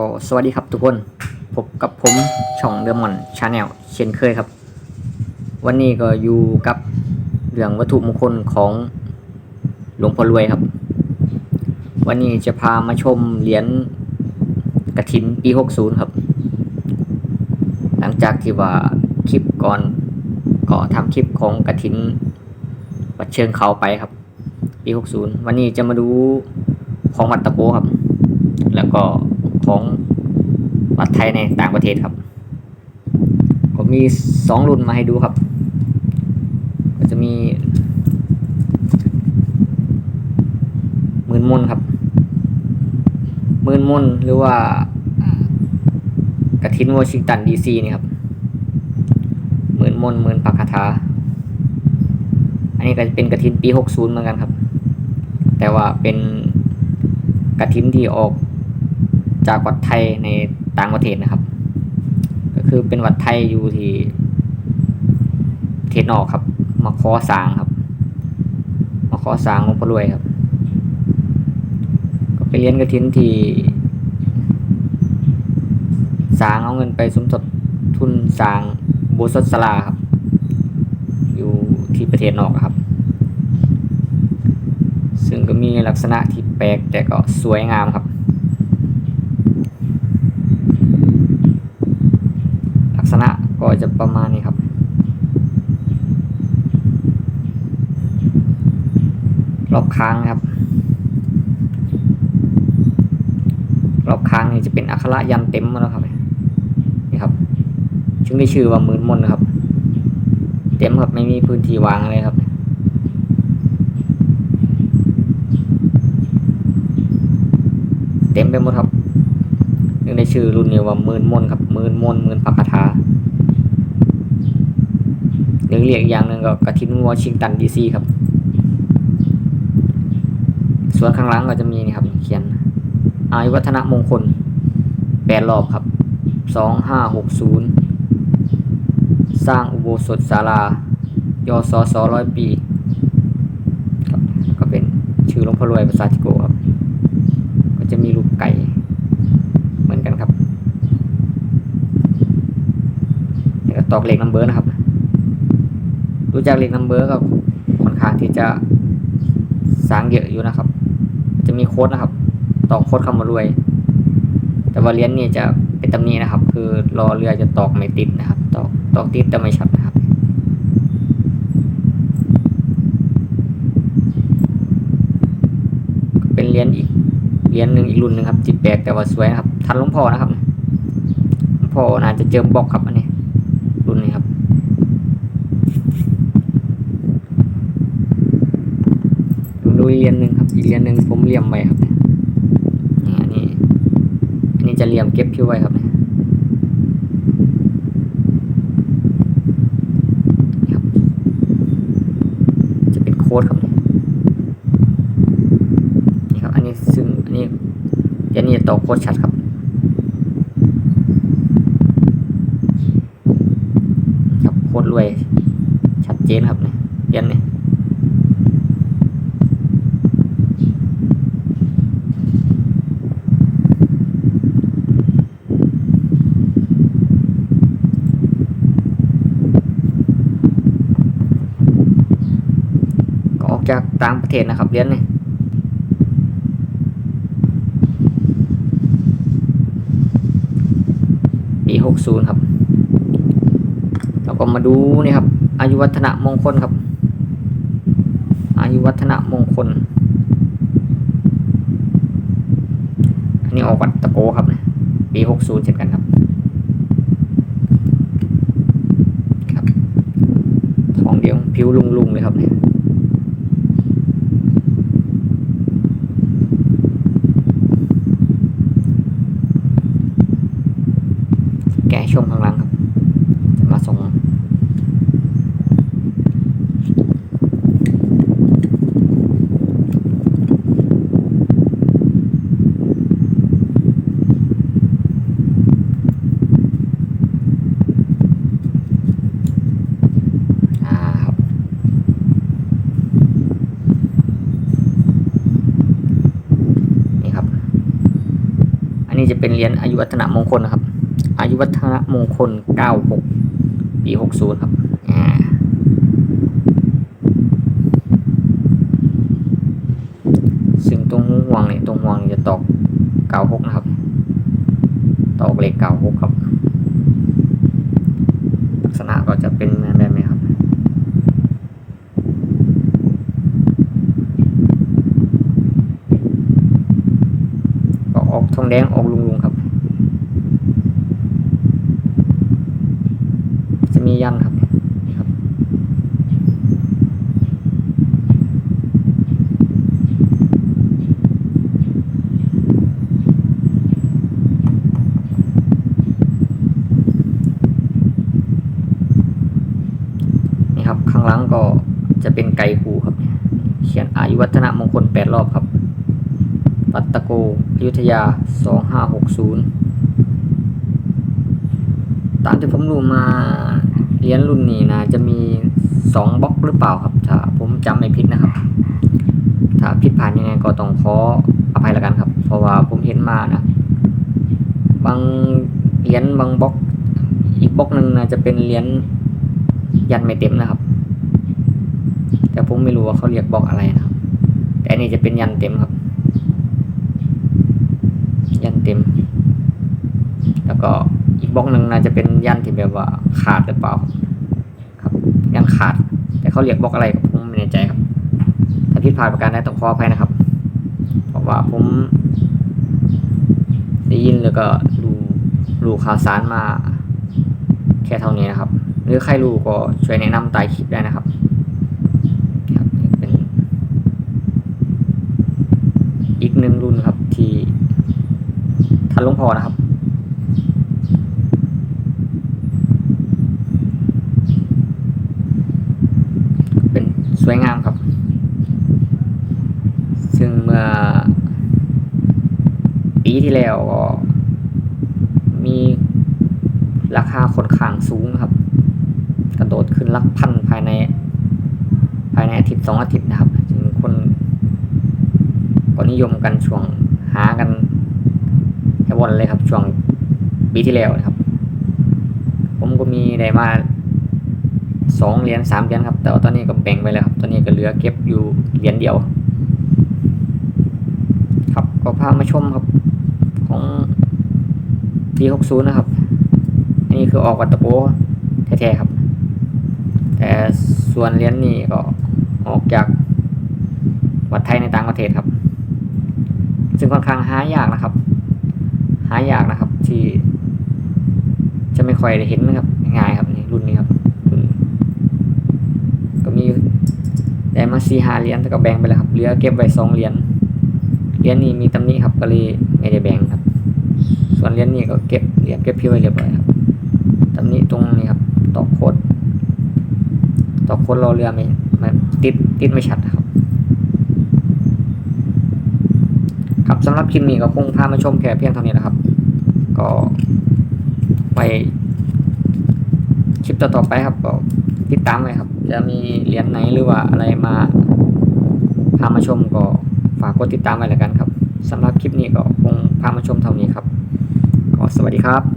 ก็สวัสดีครับทุกคน พบกับผมช่องเดอมอนชาแนลเช่นเคยครับ วันนี้ก็อยู่กับเรื่องวัตถุมงคลของหลวงพ่อรวยครับ วันนี้จะพามาชมเหรียญกระถินปี 60 ครับ หลังจากที่ว่าคลิปก่อนก็ทำคลิปของกระถินวัดเชิงเขาไปครับ ปี 60 วันนี้จะมาดูของวัดตะโกครับ แล้วก็ ของวัดไทยในต่างประเทศครับก็มีสองรุ่นมาให้ดูครับ ก็จะมีหมื่นมนครับหมื่นมนหรือว่ากระทินวอชิงตันดีซีนี่ครับหมื่นมนหมื่นปากคาถาอันนี้ก็จะเป็นกระทินปีหกศูนย์เหมือนกันครับ แต่ว่าเป็นกระทินที่ออก จากวัดไทยในต่างประเทศนะครับ ก็คือเป็นวัดไทยอยู่ที่เทศนอกครับ มาขอสางครับ มาขอสางหลวงพ่อรวยครับ ก็ไปเรียนกระถินที่สางเอาเงินไปสมทบทุนสางโบสถ์ศาลาครับ อยู่ที่ประเทศนอกครับ ซึ่งก็มีลักษณะที่แปลกแต่ก็สวยงามครับ ลั ก็จะประมาณนี้ครับรอบค้างนะครับ รอบค้างนี่จะเป็นอักขระยันเต็มหมดแล้วครับนี่ครับจึงได้ชื่อว่ามื่นมนนะครับ เต็มครับไม่มีพื้นที่วางเลยครับเต็มไปหมดครับยังได้ชื่อรุ่นนี้ว่ามื่นมนครับมื่นมนมื่นปากกาถา รือเรียกอีกอย่างหนึ่งก็กระทินวอชิงตันดีซีครับ ส่วนข้างหลังก็จะมีนี่ครับ เขียนอายุวัฒนมงคลแปดรอบครับสองห้าหกศูนย์สร้างอุโบสถศาลายศสร้อยปี ก็เป็นชื่อหลวงพ่อรวยภาษาทิโกครับ ก็จะมีรูปไก่เหมือนกันครับแล้วก็ตอกเหล็กนัมเบอร์นะครับ ดูจากเล็กนัมเบอร์ก็ค่อนข้างที่จะสางเยอะอยู่นะครับ จะมีโค้ดนะครับตอกโค้ดคำว่ารวย แต่ว่าเรียญนี่จะเป็นตำหนี้นะครับ คือรอเรือจะตอกไม่ติดนะครับ ตอกตอกติดแต่ไม่ชัดนะครับเป็นเรียญอีกเรียญหนึ่งอีกรุ่นหนึ่งครับจิตแปลกแต่ว่าสวยนะครับ ทันหลวงพ่อนะครับหลวงพ่อน่าจะเจิมบล็อกครับอันนี้นี้ครับ ดูอีกเรียญหนึ่งครับ อีกเรียญหนึ่งผมเลี่ยมไว้ครับนี่อันนี้อันนี้จะเลี่ยมเก็บพิ้วไว้ครับนี่ครับจะเป็นโค้ดครับนี่ครับ อันนี้ซึ่งอันนี้เดี๋ยวนี้จะต่อโค้ดชัดครับครับโค้ดรวยชัดเจนครับเนี่ยเรียนเนี่ย จากต่างประเทศนะครับเหรียนนี่ปีหกศูนย์ครับเราก็มาดูนี่ครับ อายุวัฒนะมงคลครับ อายุวัฒนะมงคล อันนี้ออกวัดตะโกครับปีหกศูนย์เช่นกันครับครับทองเดียวผิวลุงๆเลยครับเนี่ย แกะช่วงข้างหลังครับ จะมาส่ง อ่าครับ นนี้จะเป็นเหรียญอายุวัฒนมงคลนะครับ อายุวัฒนมงคล 96 ปี 60 ครับอ่าซึ่งตรงห่วงเนี่ยตรงห่วงจะตอก 96 นะครับ ตอกเหล็ก 96 ครับ ลักษณะก็จะเป็นแบบนี้ครับ ก็ออกทอง แดงออกลุงลุงๆครับ จะมียันครับนี่ครับนี่ครับข้างหลังก็จะเป็นไก่หูครับเขียนอายุวัฒนมงคลแปดรอบครับ ปัตตะโกอยุธยา 2560 ตามที่ผมรู้มาเหรียญรุ่นนี้นะ จะมี 2บล็อกหรือเปล่าครับ ถ้าผมจำไม่ผิดนะครับ ถ้าผิดพลาดยังไงก็ต้องขออภัยล้วกันครับ เพราะว่าผมเห็นมานะ บางเหรียญบางบล็อก อีกบล็อกหนึ่งนะจะเป็นเหรียญยันไม่เต็มนะครับ แต่ผมไม่รู้ว่าเขาเรียกบล็อกอะไรนะครับ แต่อันนี้จะเป็นยันเต็มครับ เต็ม แล้วก็อีกบล็อกหนึ่งน่าจะเป็นยันที่แบบว่าขาดหรือเปล่า ครับยันขาด แต่เขาเรียกบล็อกอะไรผมไม่แน่ใจครับ ถ้าผิดพลาดประการใดต้องขออภัยนะครับ เพราะว่าผมได้ยินแล้วก็รู้รู้ข่าวสารมาแค่เท่านี้นะครับ หรือใครรู้ก็ช่วยแนะนำใต้คลิปได้นะครับเป็นอีกหนึ่งรุ่นครับที่ ทันหลวงพอนะครับ เป็นสวยงามครับ ซึ่งเมื่อปีที่แล้วก็มีราคาค่อนข้างสูงครับ กระโดดขึ้นลักพันภายใน ภายในอาทิตย์สองอาทิตย์นะครับ จึงคนก็นิยมกันช่วงหากัน วันเลยครับ ช่วงปีที่แล้วนะครับ ผมก็มีได้มาสองเหรียญสามเหรียญครับ แต่ว่าตอนนี้ก็แบ่งไปแล้วครับ ตอนนี้ก็เหลือเก็บอยู่เหรียญเดียว ครับก็พามาชมครับ ของปีหกศูนย์นะครับอันนี้คือออกวัตตะโปแท้ๆครับ แต่ส่วนเหรียญนี่ก็ออกจากวัดไทยในต่างประเทศครับ ซึ่งค่อนข้างหายากนะครับ หายากนะครับ ที่ จะไม่ค่อยได้เห็นนะครับง่ายครับนี่รุ่นนี้ครับก็มีได้มาสี่ห้าเหรียญแต่ก็แบ่งไปแล้วครับเหลือเก็บไว้สองเหรียญเหรียญนี้มีตำหนิครับก็เลยไม่ได้แบ่งครับ ส่วนเหรียญนี้ก็เก็บเหรียญเก็บพิ้วไว้เรียบร้อยครับตำหนิตรงนี้ครับตอกโคดตอกโคดรรอเรือไม่ไม่ติดติดไม่ชัดครับ สำหรับคลิปนี้ก็คงพามาชมแค่เพียงเท่านี้นะครับ ก็ไปคลิปต่อๆไปครับก็ติดตามเลยครับ จะมีเหรียญไหนหรือว่าอะไรมาพามาชมก็ฝากกดติดตามไว้แล้วกันครับสำหรับคลิปนี้ก็คงพามาชมเท่านี้ครับ ก็สวัสดีครับ